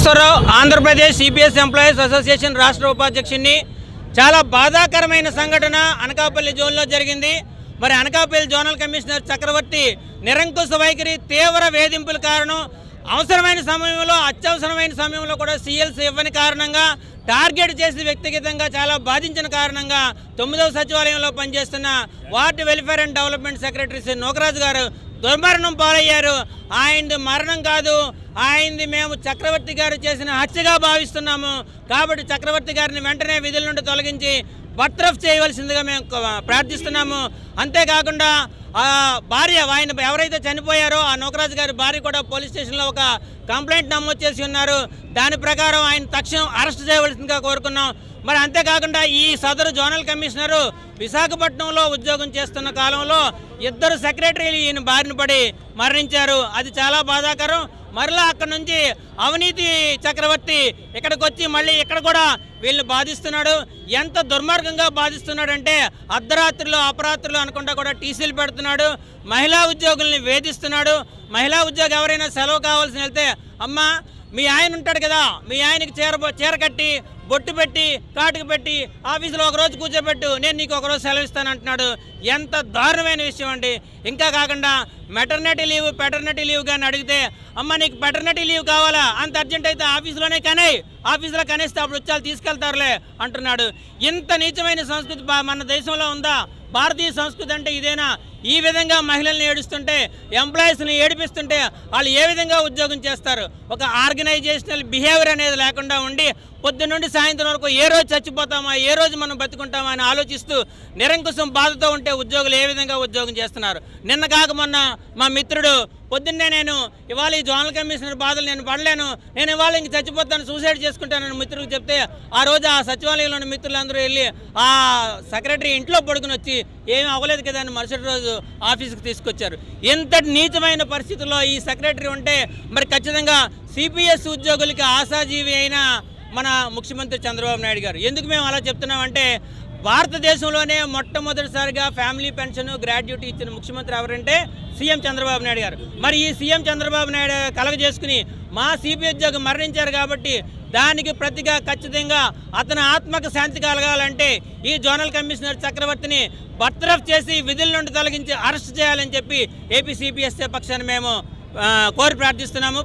Nageswararao Andhra Pradesh CPS employees association రాష్ట్ర ఉపాధ్యక్షుడిని చాలా బాధాకరమైన సంఘటన అనకాపల్లి జోన్లో జరిగింది. మరి అనకాపల్లి జోనల్ కమిషనర్ చక్రవర్తి నిరంకుశ వైఖరి తీవ్ర వేధింపుల కారణం అవసరమైన సమయంలో అత్యవసరమైన సమయంలో కూడా సీఎల్స్ ఇవ్వని కారణంగా టార్గెట్ చేసి వ్యక్తిగతంగా చాలా బాధించిన కారణంగా తొమ్మిదవ సచివాలయంలో పనిచేస్తున్న ward welfare and development secretary Shri Nokaraju గారు దుర్మరణం పాలయ్యారు. ఆయనది మరణం కాదు ఆయన్ని మేము చక్రవర్తి గారు చేసిన హత్యగా భావిస్తున్నాము. కాబట్టి చక్రవర్తి గారిని వెంటనే విధుల నుండి తొలగించి బర్త్రఫ్ చేయవలసిందిగా మేము ప్రార్థిస్తున్నాము. అంతేకాకుండా ఆ భార్య ఆయన ఎవరైతే చనిపోయారో ఆ నూకరాజు గారి భార్య కూడా పోలీస్ స్టేషన్లో ఒక కంప్లైంట్ నమోదు చేసి ఉన్నారు. దాని ప్రకారం ఆయన తక్షణం అరెస్ట్ చేయవలసిందిగా కోరుకున్నాం మరి అంతేకాకుండా ఈ సదరు జోనల్ కమిషనరు విశాఖపట్నంలో ఉద్యోగం చేస్తున్న కాలంలో ఇద్దరు సెక్రటరీలు ఈయన బారిన పడి మరణించారు. అది చాలా బాధాకరం. మరలా అక్కడ నుంచి అవినీతి చక్రవర్తి ఇక్కడికి వచ్చి మళ్ళీ ఇక్కడ కూడా వీళ్ళని బాధిస్తున్నాడు. ఎంత దుర్మార్గంగా బాధిస్తున్నాడంటే అర్ధరాత్రులు అపరాత్రులు అనుకుంటా కూడా టీసీలు పెడుతున్నాడు. మహిళా ఉద్యోగుల్ని వేధిస్తున్నాడు. మహిళా ఉద్యోగి ఎవరైనా సెలవు కావాల్సి వెళ్తే అమ్మా మీ ఆయన ఉంటాడు కదా మీ ఆయనకి చీర చీర కట్టి బొట్టు పెట్టి కాటుకు పెట్టి ఆఫీసులో ఒక రోజు కూర్చోబెట్టు నేను నీకు ఒక రోజు సెలవు ఇస్తాను అంటున్నాడు. ఎంత దారుణమైన విషయం అండి. ఇంకా కాకుండా మెటర్నిటీ లీవ్ పెటర్నిటీ లీవ్ కానీ అడిగితే అమ్మ నీకు పెటర్నిటీ లీవ్ కావాలా? అంత అర్జెంట్ అయితే ఆఫీసులోనే కనే ఆఫీసులో కనేస్తే అప్పుడు వచ్చి తీసుకెళ్తారులే అంటున్నాడు. ఇంత నీచమైన సంస్కృతి మన దేశంలో ఉందా? భారతీయ సంస్కృతి అంటే ఇదేనా? ఈ విధంగా మహిళల్ని ఏడుస్తుంటే ఎంప్లాయీస్ని ఏడిపిస్తుంటే వాళ్ళు ఏ విధంగా ఉద్యోగం చేస్తారు? ఒక ఆర్గనైజేషనల్ బిహేవియర్ అనేది లేకుండా ఉండి పొద్దున్న నుండి సాయంత్రం వరకు ఏ రోజు చచ్చిపోతామా ఏ రోజు మనం బతుకుంటామా అని ఆలోచిస్తూ నిరంకుశం బాధతో ఉంటే ఉద్యోగులు ఏ విధంగా ఉద్యోగం చేస్తున్నారు? నిన్న కాక మొన్న మా మిత్రుడు పొద్దున్నే నేను ఇవాళ ఈ జోనల్ కమిషనర్ బాధలు నేను పడలేను. నేను ఇవాళ ఇంక చచ్చిపోతాను సూసైడ్ చేసుకుంటానని మిత్రులకు చెప్తే ఆ రోజు ఆ సచివాలయంలోని మిత్రులందరూ వెళ్ళి ఆ సెక్రటరీ ఇంట్లో పడుకుని వచ్చి ఏమీ అవ్వలేదు కదా అని మరుసటి రోజు ఆఫీస్కి తీసుకొచ్చారు. ఇంతటి నీచమైన పరిస్థితుల్లో ఈ సెక్రటరీ ఉంటే మరి ఖచ్చితంగా సిపిఎస్ ఉద్యోగులకి ఆశాజీవి అయిన మన ముఖ్యమంత్రి చంద్రబాబు నాయుడు గారు. ఎందుకు మేము అలా చెప్తున్నామంటే భారతదేశంలోనే మొట్టమొదటిసారిగా ఫ్యామిలీ పెన్షన్ గ్రాడ్యుటీ ఇచ్చిన ముఖ్యమంత్రి ఎవరంటే సీఎం చంద్రబాబు నాయుడు గారు. మరి ఈ సీఎం చంద్రబాబు నాయుడు కలగజేసుకుని మా సిపిఐ ఉద్యోగం మరణించారు కాబట్టి దానికి ప్రతిగా ఖచ్చితంగా అతని ఆత్మకు శాంతి కలగాలంటే ఈ జోనల్ కమిషనర్ చక్రవర్తిని బర్తరఫ్ చేసి విధుల నుండి తొలగించి అరెస్ట్ చేయాలని చెప్పి ఏపీ సిపిఎస్ఏ పక్షాన్ని మేము కోరి ప్రార్థిస్తున్నాము.